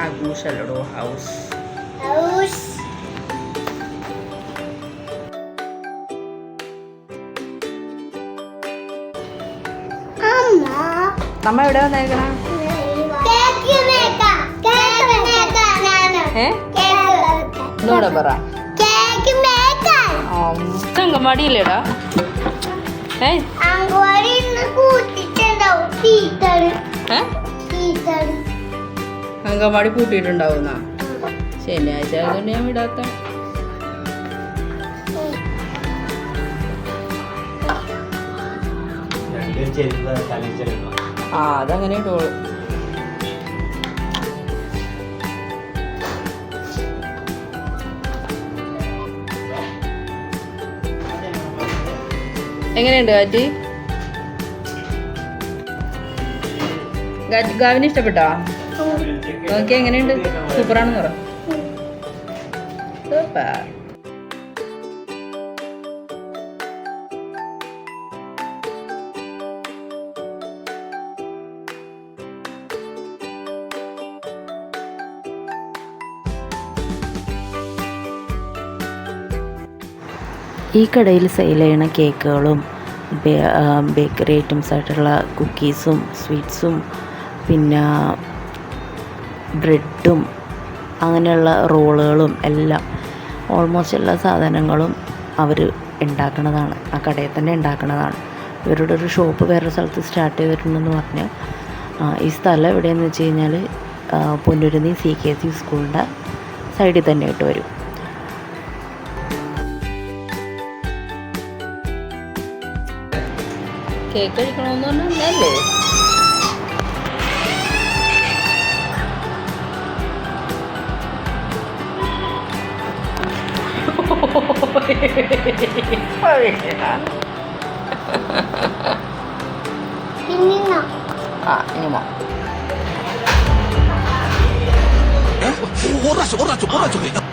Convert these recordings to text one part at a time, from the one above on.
ആഘോഷല്ലടോ house. അമ്മ നമ്മ എവിടെ വന്നേക്കണ? ഒന്നുകൂടെ പറ. അങ്കമാടിയില്ലേടാ ഏ? ഇന്ന് കൂട്ടിട്ടുണ്ടാവും അങ്കമാടി പൂട്ടിയിട്ടുണ്ടാവുന്ന? ശനിയാഴ്ച ആയതുകൊണ്ട് ഞാൻ വിടാത്ത. ആ അതങ്ങനെ ഇട്ടോളൂ. എങ്ങനെയുണ്ട് കാറ്റ് ഗാവിന് ഇഷ്ടപ്പെട്ടോ? ഓക്കെ എങ്ങനെയുണ്ട്? സൂപ്പറാണെന്ന് പറ. സൂപ്പർ. ഈ കടയിൽ സെയിൽ ചെയ്യണ കേക്കുകളും ബേക്കറി ഐറ്റംസ് ആയിട്ടുള്ള കുക്കീസും സ്വീറ്റ്സും പിന്നെ ബ്രെഡും അങ്ങനെയുള്ള റോളുകളും എല്ലാം ഓൾമോസ്റ്റ് എല്ലാ സാധനങ്ങളും അവർ ഉണ്ടാക്കുന്നതാണ് ആ കടയിൽ തന്നെ ഉണ്ടാക്കുന്നതാണ് ഇവരുടെ ഒരു ഷോപ്പ് വേറൊരു സ്ഥലത്ത് സ്റ്റാർട്ട് ചെയ്തിട്ടുണ്ടെന്ന് പറഞ്ഞാൽ ഈ സ്ഥലം എവിടെയെന്ന് വെച്ച് കഴിഞ്ഞാൽ പൊന്നുരുന്നി സി കെ സി സ്കൂളിന്റെ സൈഡിൽ തന്നെ ആയിട്ട് വരും. കേക്ക് കഴിക്കണമെന്ന് പറഞ്ഞാൽ Menino. Ah, ini mah. Eh, orang orang orang orang.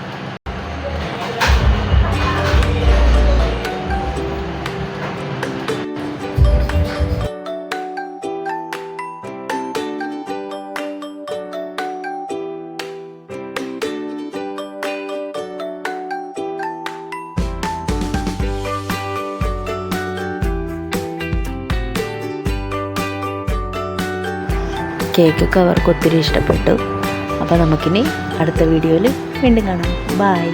കേക്കൊക്കെ അവർക്ക് ഒത്തിരി ഇഷ്ടപ്പെട്ടു. അപ്പോൾ നമുക്കിനി അടുത്ത വീഡിയോയിൽ വീണ്ടും കാണാം. ബായ്